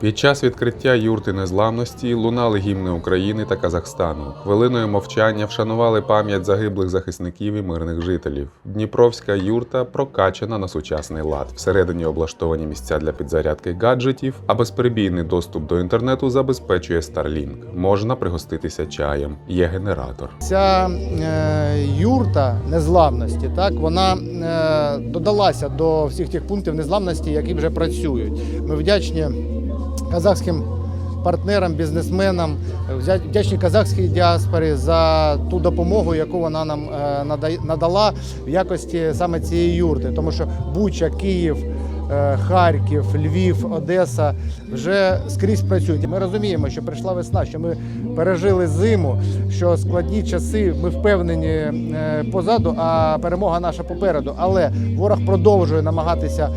Під час відкриття юрти незламності лунали гімни України та Казахстану. Хвилиною мовчання вшанували пам'ять загиблих захисників і мирних жителів. Дніпровська юрта прокачана на сучасний лад. Всередині облаштовані місця для підзарядки гаджетів, а безперебійний доступ до інтернету забезпечує Starlink. Можна пригоститися чаєм. Є генератор. Ця е, юрта незламності, так вона е, додалася до всіх тих пунктів незламності, які вже працюють. Ми вдячні казахським партнерам, бізнесменам, вдя- вдячні казахській діаспорі за ту допомогу, яку вона нам е, надала в якості саме цієї юрти, тому що Буча, Київ. е, Харків, Львів, Одеса вже скрізь працюють. Ми розуміємо, що прийшла весна, що ми пережили зиму, що складні часи ми впевнені е, позаду, а перемога наша попереду. Але ворог продовжує намагатися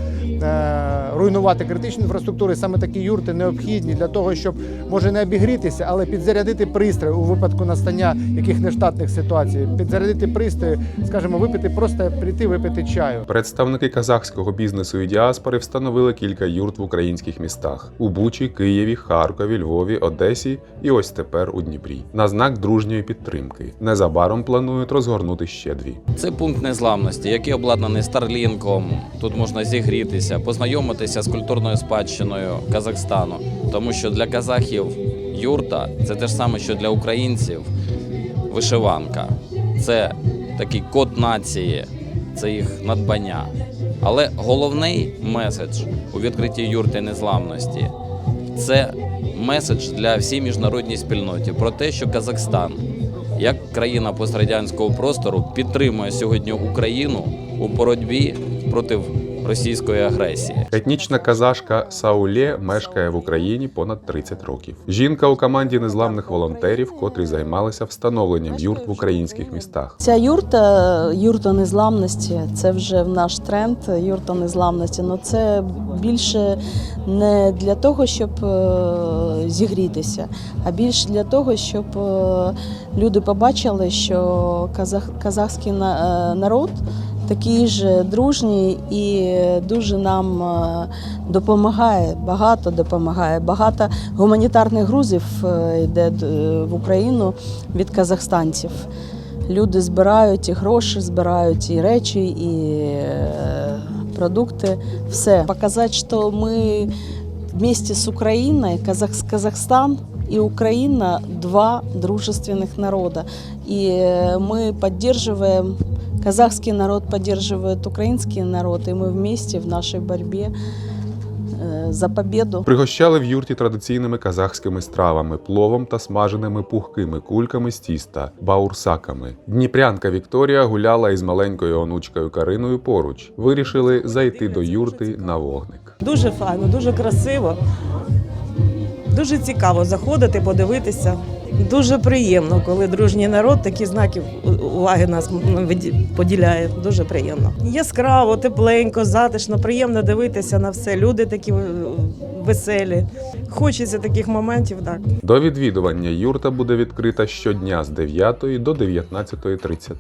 руйнувати критичну інфраструктуру. І саме такі юрти необхідні для того, щоб може не обігрітися, але підзарядити пристрій у випадку настання яких нештатних ситуацій. Підзарядити пристрій, скажімо, випити, просто прийти випити чаю. Представники казахського бізнесу і діаспори встановили кілька юрт в українських містах: у Бучі, Києві, Харкові, Львові, Одесі і ось тепер у Дніпрі. На знак дружньої підтримки. Незабаром планують розгорнути ще дві. Це пункт незламності, який обладнаний Старлінком. Тут можна зігрітися, познайомитися з культурною спадщиною Казахстану. Тому що для казахів юрта це те ж саме, що для українців вишиванка. Це такий код нації, це їх надбання. Але головний меседж у відкритті юрти незламності це меседж для всій міжнародній спільноті про те, що Казахстан, як країна пострадянського простору, підтримує сьогодні Україну у боротьбі проти російської агресії. Етнічна казашка Саулє мешкає в Україні понад 30 років. Жінка у команді незламних волонтерів, котрі займалися встановленням юрт в українських містах. Ця юрта, юрта незламності, це вже наш тренд. Юрта незламності. Ну це більше не для того, щоб е, зігрітися, а більше для того, щоб е, люди побачили, що казах, казахський на- е, народ такий же дружній і дуже нам е, допомагає, багато допомагає. Багато гуманітарних грузів е, йде е, в Україну від казахстанців. Люди збирають і гроші, збирають і речі, і е, продукти. Все. Показати, що ми вместе з Україною, Казах, Казахстан и Украина два дружественных народа. И э, мы поддерживаем, казахский народ поддерживает украинский народ, и мы вместе в нашей борьбе э, за победу. Пригощали в юрті традиційними казахськими стравами, пловом та смаженими пухкими кульками з тіста, баурсаками. Дніпрянка Вікторія гуляла із маленькою онучкою Кариною поруч. Вирішили зайти до юрти на вогник. Дуже файно, дуже красиво. Дуже цікаво заходити, подивитися. Дуже приємно, коли дружній народ такі знаки уваги нас поділяє. Дуже приємно. Яскраво, тепленько, затишно, приємно дивитися на все. Люди такі веселі. Хочеться таких моментів, так. До відвідування юрта буде відкрита щодня з 9 до 19.30.